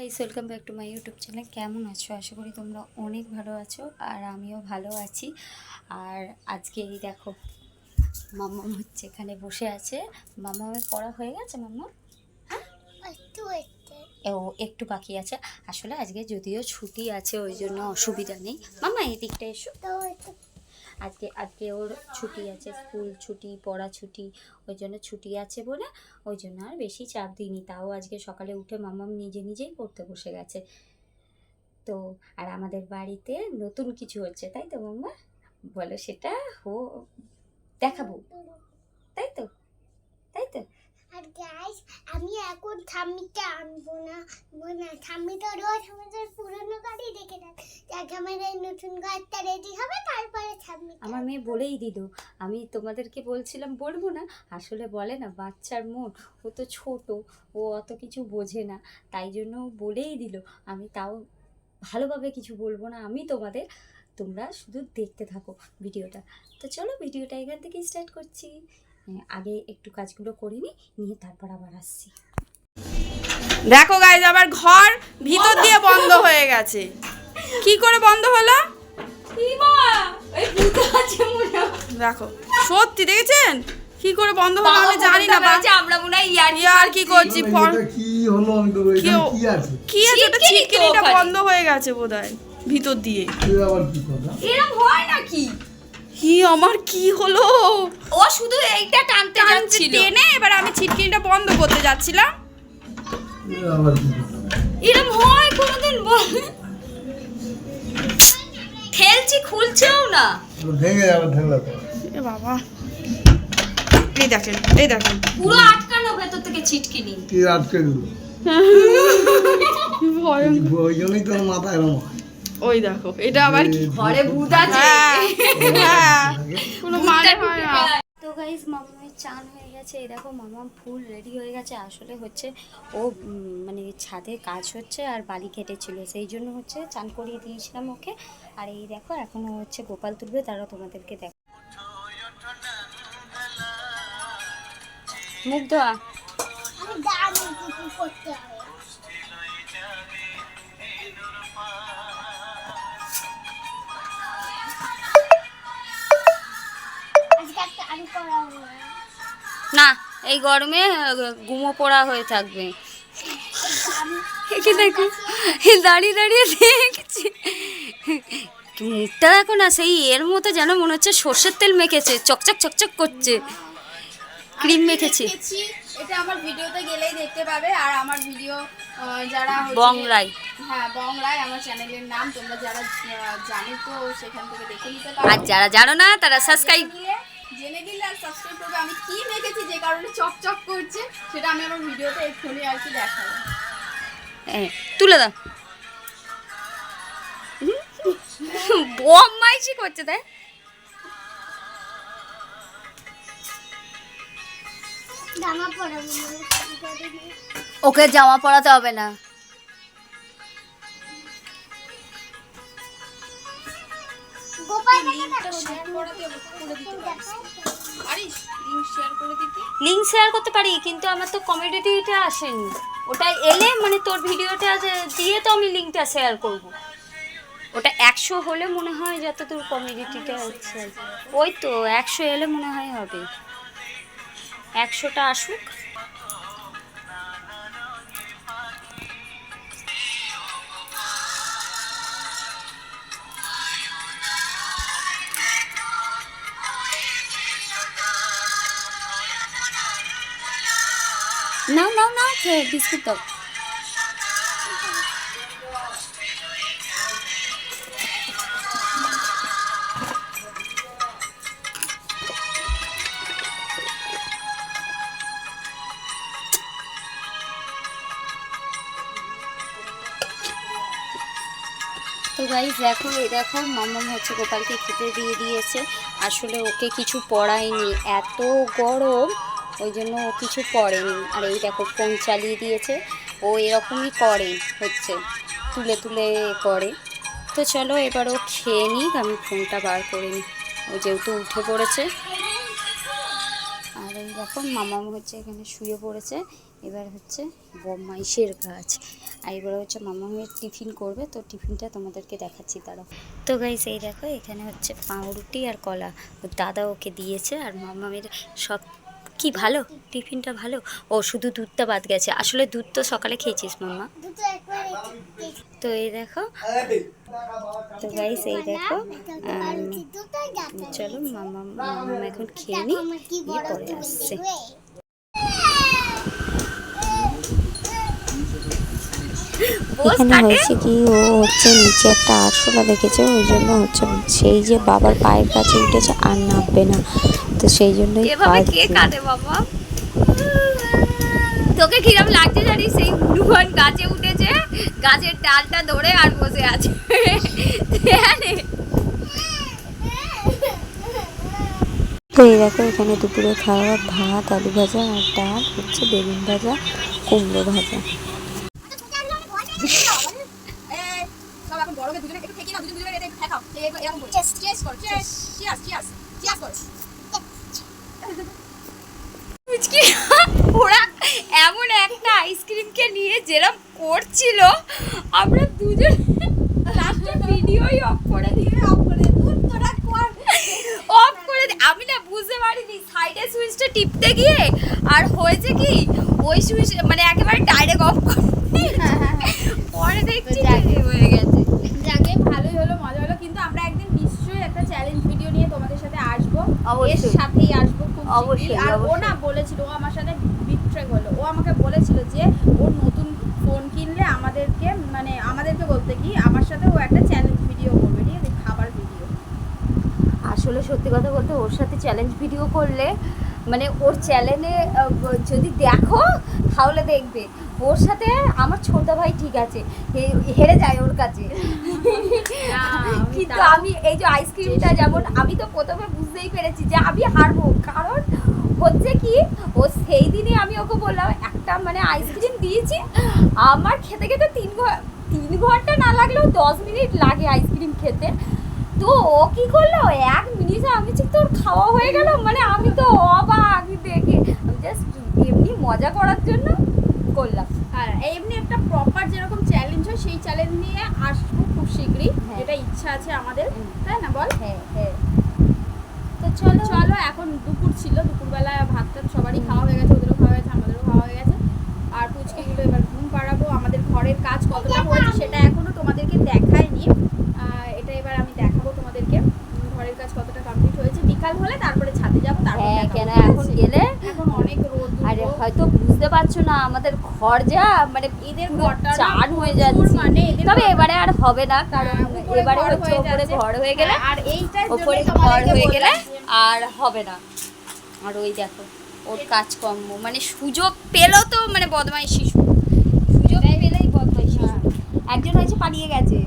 Guys welcome back to my YouTube channel কেমন আছো? আশা করি তোমরা অনেক ভালো আছো আর আমিও ভালো আছি। আর আজকে এই দেখো মাম্মা হচ্ছে এখানে বসে আছে। মাম্মামের পড়া হয়ে গেছে মাম্মা? একটু ও একটু বাকি আছে। আসলে আজকে যদিও ছুটি আছে ওই জন্য অসুবিধা নেই। মাম্মা এই দিকটা এসো একটু আজকে আজকে ওর ছুটি আছে, স্কুল ছুটি, পড়া ছুটি, ওই জন্য ছুটি আছে বলে ওই জন্য আর বেশি চাপ দিইনি। তাও আজকে সকালে উঠে মামাম নিজে নিজেই পড়তে বসে গেছে। তো আর আমাদের বাড়িতে নতুন কিছু হচ্ছে, তাই তো মাম্মা? বলো সেটা হো, দেখাবো। তাই তো? তাই তো? আর গাইস আমি এখন ঠাম্মিকে আনব না না। ঠাম্মি তো রোজ আমাদের পুরনো গাড়ি রেখে দেয় যাকে আমাদের নতুন গাড়িটা রেডি হবে, তারপরে ঠাম্মি আমার মেয়ে বলেই দিল। আমি তোমাদেরকে বলছিলাম, বলব না, আসলে বলে না, বাচ্চার মন, ও তো ছোট, ও অত কিছু বোঝে না, তাই জন্য বলেই দিল। আমি তাও ভালোভাবে কিছু বলব না, আমি তোমাদের, তোমরা শুধু দেখতে থাকো ভিডিওটা। তো চলো, ভিডিওটা এখান থেকে স্টার্ট করছি। আগে একটু কাজগুলো করে নিই নিয়ে তারপর আবার আসছি। দেখো গাইজ আবার ঘর ভিতর দিয়ে বন্ধ হয়ে গেছে। কি করে বন্ধ হলো? দেখো সত্যি দেখেছেন? কি করে বন্ধ হলো আমি জানি না বা আমরা মনে হয় ইয়ার কি করছি? মানে ফোন কি হলো আমি তো কি আছে? কি আছে? ওটা ছিটকিনিটা বন্ধ হয়ে গেছে বোধহয় ভিতর দিয়ে। এ আবার কি কথা? এরকম হয় নাকি? কি আমার কি হলো? ও শুধু এইটা টানতে যাচ্ছিল টেনে এবার আমি ছিটকিনিটা বন্ধ করতে যাচ্ছিলাম। এরম হয় কোনোদিন বল। ঠেলছি খুলছেও না। ভেঙে যাবে ঠেলা তো এ বাবা। এই দেখেন এই দেখেন। পুরো আটকানো ভেতর থেকে ছিটকিনি। কি আটকে দিল? ভয়ঙ্কর। ওই জন্যই তোর মাথা এরম হয়। ওই দেখো এটা আবার কি? ঘরে ভূত আছে। হ্যাঁ হ্যাঁ। কোনো মানে হয় না। তো গাইজ মামামের চান হয়ে গেছে। এই দেখো মামাম ফুল রেডি হয়ে গেছে। আসলে হচ্ছে ও মানে ছাদে কাজ হচ্ছে আর বালি কেটেছিল সেই জন্য হচ্ছে চান করিয়ে দিয়েছিলাম ওকে। আর এই দেখো এখনও হচ্ছে গোপাল তুলবে তারা তোমাদেরকে দেখো মুখ ধোয়া। আমি দামি কিছু করতে হবে। না এই গরমে গুমো পোড়া হয়ে থাকবে। দেখো দাঁড়িয়ে দাঁড়িয়ে দেখছি। মুখটা দেখো না সেই এর মতো যেন মনে হচ্ছে সর্ষের তেল মেখেছে চকচক চকচক করছে। ক্রিম মেখেছে। এটা আমার ভিডিওতে গেলেই দেখতে পাবে আর আমার ভিডিও যারা বংলাই হ্যাঁ বংলাই আমার চ্যানেলের নাম তোমরা যারা জানো তো সেখান থেকে দেখে নিতে আর যারা জানো না তারা সাবস্ক্রাইব সাবস্ক্রাইব করবে। আমি কি মেখেছি যে কারণে চকচক করছে সেটা আমি আমার ভিডিওতে এক্ষুনি আর কি দেখাবো। তুলে দাও। বম মাইছি করছে তাই? ওকে জামা পরাতে হবে না। গোপাল লিঙ্ক শেয়ার করতে পারি, কিন্তু আমার তো কমিউনিটিটা আসেনি। ওটা এলে মানে তোর ভিডিওটা দিয়ে তো আমি লিঙ্কটা শেয়ার করব। ওটা একশো হলে মনে হয় যতদূর কমিউনিটিটা হচ্ছে। ওই তো, একশো এলে মনে হয় হবে। একশোটা আসুক। নাও নাও নাও খেয়ে বিস্কুট দাও তো গাইজ দেখো, এই দেখো মাম্মাম হচ্ছে গোপালকে খেতে দিয়ে দিয়েছে। আসলে ওকে কিছু পড়ায়নি। এত গরম। ওই জন্য ও কিছু পড়েনি আর এই দেখো ফোন চালিয়ে দিয়েছে। ও এরকমই করে, হচ্ছে। তুলে তুলে করে। তো চলো, এবার ও খেয়ে নিক, আমি ফোনটা বার করে নিই। ও যেহেতু উঠে পড়েছে। আর এই দেখো, মামাম হচ্ছে এখানে শুয়ে পড়েছে। এবার হচ্ছে বমাইশের গাছ আর এবার হচ্ছে মামামের টিফিন করবে, তো টিফিনটা তোমাদেরকে দেখাচ্ছি তারা তো গাইস এই দেখো, এখানে হচ্ছে পাউরুটি আর কলা। দাদা ওকে দিয়েছে, আর মামামের সব কি ভালো? টিফিনটা ভালো? ও, শুধু দুধটা বাদ গেছে। আসলে দুধ তো সকালে খেয়েছিস, মাম্মা। তো এই দেখো, তো গাইস এই দেখো চলো মামা মামা এখন খেয়ে নিই পরে আসছে। এখানে হয়েছে কি ও হচ্ছে নিচে একটা আরশোলা দেখেছে ওই জন্য হচ্ছে সেই যে বাবার পায়ের কাছে উঠেছে আর নামবে না। তো সেই জন্যই বাবা? তোকে কিরম লাগছে জানিস? সেই হনুমান গাছে উঠেছে গাছের ডালটা ধরে আর বসে আছে। তো এই দেখো এখানে দুপুরে খাওয়া ভাত আলু ভাজা আর ডাল হচ্ছে বেগুন ভাজা কুমড়ো ভাজা এই, সব এখন বড় হয়ে দুজনে একটু ঠেকি না দুজন দুজনে এটা ঠেকাও এই- এরকম করে চেস চেস কর চেস চিয়াস চিয়াস চিয়াস কর পুচকি ওরা এমন একটা আইসক্রিমকে নিয়ে যেরকম করছিল আমরা দুজন লাস্টে ভিডিওই অফ করে দিয়ে অফ করে তোরা কর। অফ করে আমি না বুঝতে পারিনি সাইডে সুইচটা টিপতে গিয়ে আর হয়েছে কি ওই সুইচ মানে একেবারে ডাইরেক্ট অফ করে পরে দেখছি হয়ে গেছে। যাকে ভালোই হলো মজা হলো। কিন্তু আমরা একদিন নিশ্চয়ই একটা চ্যালেঞ্জ ভিডিও নিয়ে তোমাদের সাথে আসব। এর। সাথেই আসব খুব অবশ্যই, আর ও না বলেছিল ও আমার সাথে বিট্রেক হলো ও আমাকে বলেছিল যে ওর নতুন ফোন কিনলে আমাদেরকে মানে আমাদেরকে বলতে কি আমার সাথে ও একটা চ্যালেঞ্জ ভিডিও করবে ঠিক আছে? খাবার ভিডিও আসলে সত্যি কথা বলতে ওর সাথে চ্যালেঞ্জ ভিডিও করলে মানে ওর চ্যানেলে যদি দেখো তাহলে দেখবে। ওর সাথে আমার ছোট ভাই ঠিক আছে হেরে যায় ওর কাছে। কিন্তু আমি এই যে আইসক্রিমটা যেমন আমি তো প্রথমে বুঝতেই পেরেছি যে আমি হারবো। কারণ হচ্ছে কি ও সেই দিনই আমি ওকে বললাম একটা মানে আইসক্রিম দিয়েছি। আমার খেতে খেতে তিন তিন ঘণ্টা না লাগলেও দশ মিনিট লাগে আইসক্রিম খেতে। তো ও কি করল এক মিনিটে আমি ঠিক তোর খাওয়া হয়ে গেল মানে আমি তো অবাক দেখে আমি জাস্ট এমনি মজা করার জন্য করলাম। আর এমনি একটা প্রপার যেরকম চ্যালেঞ্জ হয় সেই চ্যালেঞ্জ নিয়ে আসব খুব শীঘ্রই। হ্যাঁ। যেটা ইচ্ছা আছে আমাদের তাই না বল? হ্যাঁ হ্যাঁ। চলো চলো এখন দুপুর ছিল দুপুরবেলা ভাত টাত সবারই খাওয়া হয়ে গেছে ওদেরও খাওয়া হয়েছে আমাদেরও খাওয়া হয়ে গেছে। আর পুচকিগুলো এবার ঘুম পাড়াবো আমাদের ঘরের কাজ কতটা হয়েছে সেটা এখনও তোমাদেরকে দেখায়নি। এটা এবার আমি দেখাবো তোমাদেরকে ঘরের কাজ কতটা কমপ্লিট হয়েছে। বিকাল হলে তারপরে ছাদে যাব তারপর হ্যাঁ কেন এখন গেলে? এখন অনেক রোদ আরে হয়তো বুঝতে পারছ না আমাদের ঘর যা মানে এদের ঘরটা চান হয়ে যাচ্ছে। মানে তবে এবারে আর হবে না। কারণ হ্যাঁ, এবারে হচ্ছে ওপরে ঘর হয়ে গেলে আর এইটার ওপরে ঘর হয়ে গেলে আর হবে না। আর ওই দেখো ওর কাজকর্ম। মানে সুযোগ পেল তো মানে বদমাইশি শিশু সুযোগ পেলেই বদমাইশি শিশু একজন হয়েছে পালিয়ে গেছে।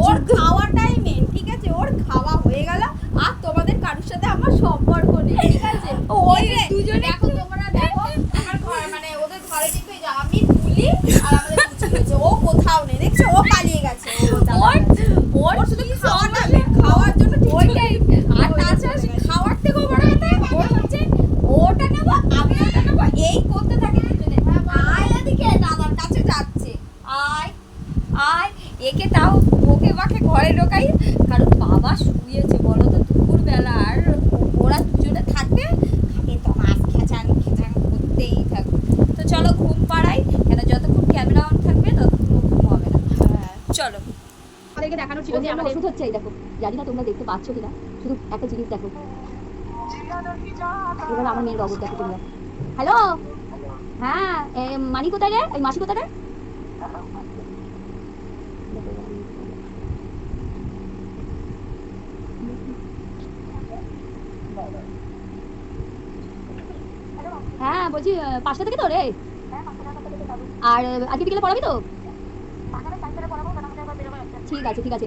ওর খাওয়াটাই মেন ঠিক আছে? ওর খাওয়া হয়ে গেল আর তোমাদের কারোর সাথে আমার সম্পর্ক নেই ঠিক আছে? ওই এই যে, দুজনে দেখো তোমরা দেখো আমার ঘর মানে ওদের ঘরে কিন্তু এই যে আমি তুলি আর আমাদের পুচকি রয়েছে ও কোথাও নেই দেখছ ও পালিয়ে গেছে ও দাদা ওর কাছে। ওর ওর শুধু কি খাওয়ার সমস্যা? টাইমে খাওয়ার জন্য কিছু ওইটাই নেই। আর ওই তাছাড়া চলে গেছে। খাওয়ার থেকেও বড় কথা ওর হচ্ছে ওটা নেব আমি ওটা নেব এই করতে থাকে দুজনে আয় এদিকে দাদার কাছে যাচ্ছে আয় আয় একে তাও ওকে বাকে ঘরে ঢোকাই কারণ বাবা শুয়েছে বলো তো দুপুরবেলা আর ও- ওরা দুজনে থাকবে খালি তো মাছ খেঁচান খেঁচান করতেই থাকবে তো চলো ঘুম পাড়াই কেন যতক্ষণ ক্যামেরা অন থাকবে ততক্ষণ ও ঘুম হবে না চলো আমাদেরকে দেখানো ছিল যে আমাদের ওষুধ হচ্ছে এই দেখো। জানি না তোমরা দেখতে পাচ্ছ কিনা শুধু একটা জিনিস দেখো। এবার আমার মেয়ের অবস্থা দেখো তোমরা। হ্যালো? হ্যাঁ মানি কোথায় রে? এই মাসি কোথায় রে? হ্যাঁ বলছি পাঁচটা থেকে তো রে? আর আজকে বিকেলে পড়াবি তো? ঠিক আছে ঠিক আছে।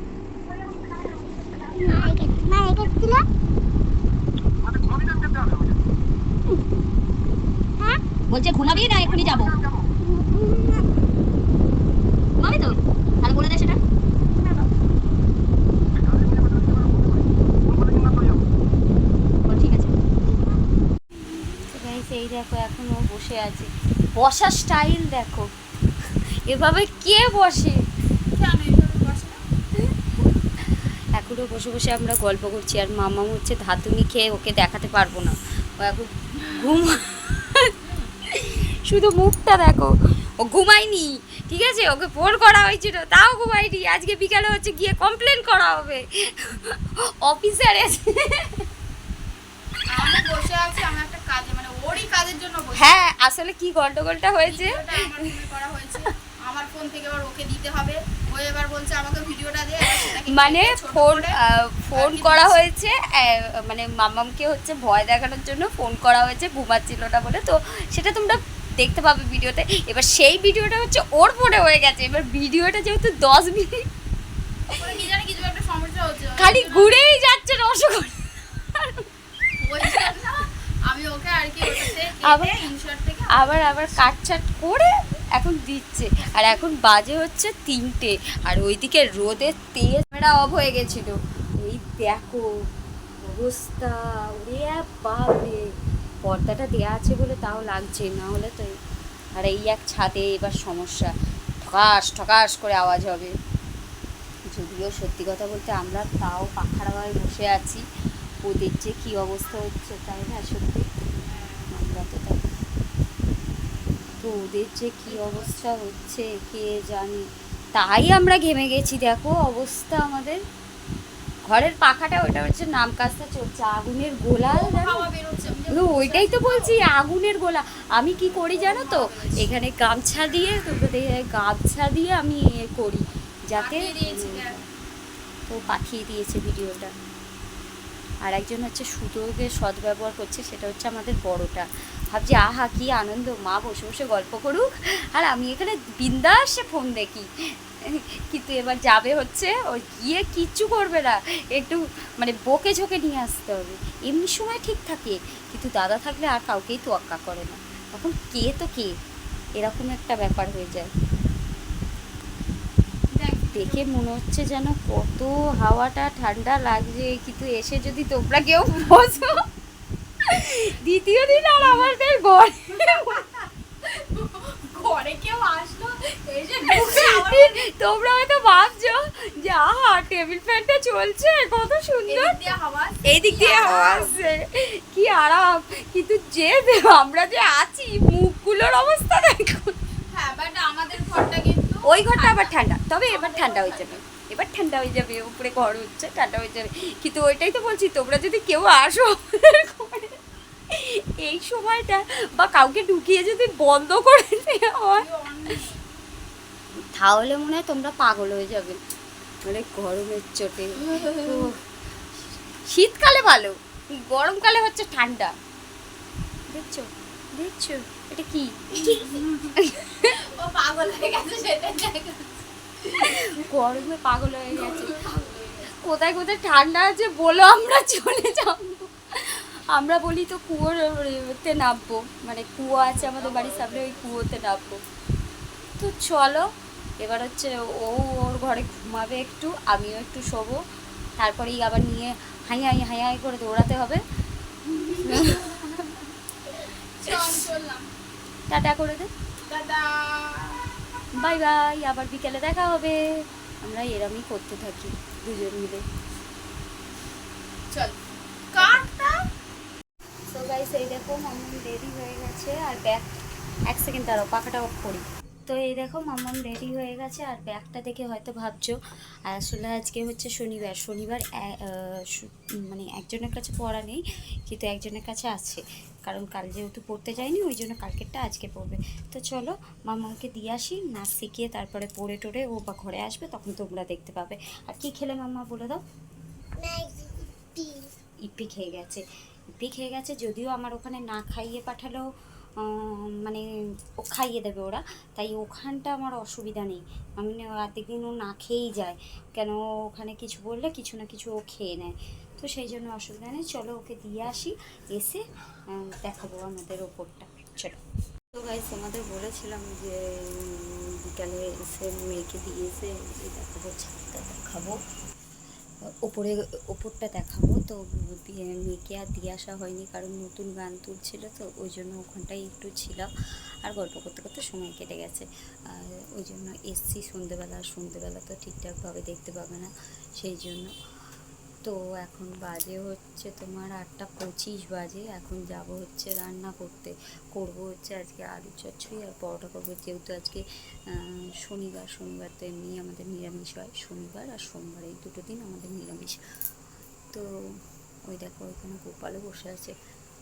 মারা গেছিল হ্যাঁ? বলছে ঘুমাবি না এখনই যাব। ঘুমাবি তো? তাহলে বলে দে সেটা। ও, ঠিক আছে। এই দেখো এখন বসে আছে। বসার স্টাইল দেখো। এভাবে কে বসে কেন এইভাবে বসে না? এখনও বসে বসে আমরা গল্প করছি আর মামা হচ্ছে ধাতুনি খেয়ে ওকে দেখাতে পারব না। ও এখন ঘুম শুধু মুখটা দেখো। ও ঘুমায়নি ঠিক আছে? ওকে ফোন করা হয়েছিল তাও ঘুমায়নি। আজকে বিকালে হচ্ছে গিয়ে কমপ্লেন করা হবে। অফিসার এসে বসে আছি আমি একটা কাজে মানে ওরই কাজের জন্য হ্যাঁ আসলে কি গন্ডগোলটা হয়েছে? করা হয়েছে। আমার ফোন থেকে এবার ওকে দিতে হবে। ও এবার বলছে আমাকে ভিডিওটা দে মানে ফোন ফোন করা হয়েছে মানে মামামকে হচ্ছে ভয় দেখানোর জন্য ফোন করা হয়েছে ঘুমাচ্ছিল না বলে। তো সেটা তোমরা দেখতে পাবে ভিডিওতে। এবার সেই ভিডিওটা হচ্ছে ওর ফোনে হয়ে গেছে। এবার ভিডিওটা যেহেতু দশ মিনিট খালি ঘুরেই যাচ্ছে রসগোল্লা। ওই আমি ওকে আর কি আবার- আবার আবার কাটছাট করে এখন দিচ্ছে। আর এখন বাজে হচ্ছে তিনটে। আর ওইদিকে রোদের তেজ ক্যামেরা অফ হয়ে গেছিল। এই দেখো অবস্থা। ওরে বাপরে। পর্দাটা দেয়া আছে বলে তাও লাগছে, না হলে তো আর এই এক ছাদে এবার সমস্যা। ঠকাস ঠকাস করে আওয়াজ হবে। যদিও সত্যি কথা বলতে আমরা তাও পাখার বসে আছি। ওদের যে কী অবস্থা হচ্ছে, তাই না সত্যি আমরা তো তাই তো ওদের যে কি অবস্থা হচ্ছে কে জানে। তাই আমরা ঘেমে গেছি দেখো অবস্থা আমাদের। ঘরের পাখাটা ওটা হচ্ছে নাম কাজটা চলছে আগুনের গোলা জানো? হাওয়া বেরোচ্ছে আমি যে তো ওইটাই তো বলছি আগুনের গোলা। আমি কি করি জানো তো? এখানে গামছা দিয়ে গামছা দিয়ে আমি এ করি যাতে। তো পাঠিয়ে দিয়েছে ভিডিওটা। আর একজন হচ্ছে সুযোগের সদ্ব্যবহার করছে সেটা হচ্ছে আমাদের বড়টা। ভাবছি আহা কি আনন্দ মা বসে বসে গল্প করুক। আর আমি এখানে বিন্দাসে ফোন দেখি। কিন্তু এবার যাবে হচ্ছে ও গিয়ে কিচ্ছু করবে না। একটু মানে বকে ঝোঁকে নিয়ে আসতে হবে। এমনি সময় ঠিক থাকে কিন্তু দাদা থাকলে আর কাউকেই তো তোয়াক্কা করে না। তখন কে তো কে এরকম একটা ব্যাপার হয়ে যায়। দেখ, দেখে মনে হচ্ছে যেন কত হাওয়াটা ঠান্ডা লাগছে কিন্তু এসে যদি তোমরা কেউ বসো দ্বিতীয় দিন আর আমাদের ঘরে। ঘরে কেউ আসলো? তোমরা হয়তো ভাবছ যে আহা টেবিল ফ্যানটা চলছে কত সুন্দর। এই দিক দিয়ে আরাম। হাওয়া আসছে কি আরাম। কিন্তু যে আমরা যে আছি মুখগুলোর অবস্থা দেখো। হ্যাঁ বাট আমাদের ঘরটা কিন্তু ওই ঘরটা আবার ঠান্ডা। তবে এবার ঠান্ডা হয়ে যাবে। এবার ঠান্ডা হয়ে যাবে উপরে ঘর হচ্ছে ঠান্ডা হয়ে যাবে। কিন্তু ওইটাই তো বলছি তোমরা যদি কেউ আসো এই সময়টা বা কাউকে ঢুকিয়ে যদি বন্ধ করে দেওয়া হয়। তাহলে মনে হয় তোমরা পাগল হয়ে যাবে। মানে গরমের চোটে। শীতকালে ভালো গরমকালে হচ্ছে ঠান্ডা। দেখছ? দেখছ? এটা কি? ও পাগল হয়ে গেছে দেখ। গরমে পাগল হয়ে গেছে। কোথায় কোথায় ঠান্ডা আছে বলো আমরা চলে যাব। আমরা বলি তো কুয়োর কুয়োতে নামবো। মানে কুয়ো আছে আমাদের বাড়ির সামনে ওই কুয়োতে নামবো। তো চলো এবার হচ্ছে ও ওর ঘরে ঘুমাবে একটু আমিও একটু শোবো। তারপরেই আবার নিয়ে হাই হাই হাই হাই করে দৌড়াতে হবে। টাটা করে দে। বাই বাই আবার বিকেলে দেখা হবে। আমরা এরমই করতে থাকি দুজন মিলে। চল। গাইস এই দেখো মাম্মাম রেডি হয়ে গেছে। আর ব্যাগ এক সেকেন্ড দাঁড়াও পাখাটা অফ করি। তো এই দেখো মাম্মাম রেডি হয়ে গেছে আর ব্যাগটা দেখে হয়তো ভাবছ আর আসলে আজকে হচ্ছে শনিবার। শনিবার মানে একজনের কাছে পড়া নেই কিন্তু একজনের কাছে আছে। কারণ কাল যেহেতু পড়তে যায়নি ওই জন্য কালকেরটা আজকে পড়বে। তো চলো মাম্মামকে দিয়ে আসি নাচ শিখিয়ে তারপরে পড়ে টোড়ে ও বা ঘরে আসবে তখন তোমরা দেখতে পাবে। আর কি খেলে মাম্মা বলে দাও? ইপি খেয়ে গেছে। ইপি খেয়ে গেছে, যদিও আমার ওখানে না খাইয়ে পাঠালেও মানে ও খাইয়ে দেবে ওরা, তাই ওখানটা আমার অসুবিধা নেই। আমি অর্ধেক দিন ও না খেয়েই যায়। কেন ওখানে কিছু বললে কিছু না কিছু ও খেয়ে নেয়। তো সেই জন্য অসুবিধা নেই, চলো ওকে দিয়ে আসি, এসে দেখাবো আমাদের ওপরটা। চলো। তো গাইস তোমাদের বলেছিলাম যে বিকালে এসে মেয়েকে দিয়ে এসে দেখাবো, ছাদটা দেখাবো। ওপরে, ওপরটা দেখাবো। তো মেয়েকে আর দিয়ে আসা হয়নি, কারণ নতুন গান তুলছিল তো, ওই জন্য ওখানটায় একটু ছিলাম আর গল্প করতে করতে সময় কেটে গেছে। আর ওই জন্য এসছি সন্ধেবেলা, আর সন্ধেবেলা তো ঠিকঠাকভাবে দেখতে পাবে না, সেই জন্য। তো এখন বাজে হচ্ছে তোমার আটটা পঁচিশ বাজে, এখন যাব হচ্ছে রান্না করতে। করব হচ্ছে আজকে আলু চচ্চড়ি আর পরোটা করব। যেহেতু আজকে শনিবার শনিবার তো এমনি আমাদের নিরামিষ হয়। শনিবার আর সোমবার এই দুটো দিন আমাদের নিরামিষ। তো ওই দেখো ওইখানে গোপালও বসে আছে।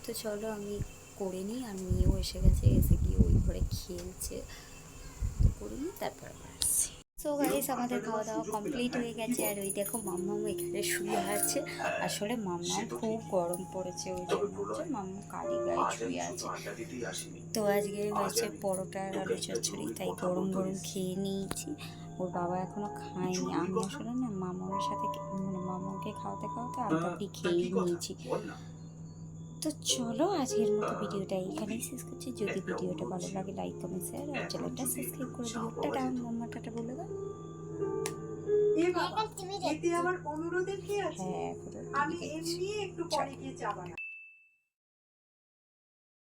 তো চলো আমি করে নিই আর মেয়েও এসে গেছে, এসে গিয়ে ওই ঘরে খেলছে। তো করে নিই, তারপর আবার আসছি। সো গাইস আমাদের খাওয়া দাওয়া কমপ্লিট হয়ে গেছে আর ওই দেখো মাম্মাম এখানে শুয়ে আছে। আসলে মাম্মাম খুব গরম পড়েছে ওই জন্য হচ্ছে কালি গায়ে শুয়ে আছে। তো আজকে হয়েছে পরোটা আর আলু চচ্চড়ি, তাই গরম গরম খেয়ে নিয়েছি। ওর বাবা এখনও খায়নি। আমি আসলে না মামার সাথে মানে মামাকে খাওয়াতে খাওয়াতে আলতাপড়ি খেয়েই নিয়েছি। তো চলো আজকের মতো ভিডিওটা এখানেই শেষ করছি। যদি ভিডিওটা ভালো লাগে লাইক কমেন্ট শেয়ার আর চ্যানেলটা সাবস্ক্রাইব করে দিও। টাটা মাম্মা টাটা বলে দাও। এতে আমার অনুরোধের কি আছে? হ্যাঁ আমি এমনি একটু পরে গিয়ে চা বানাবো।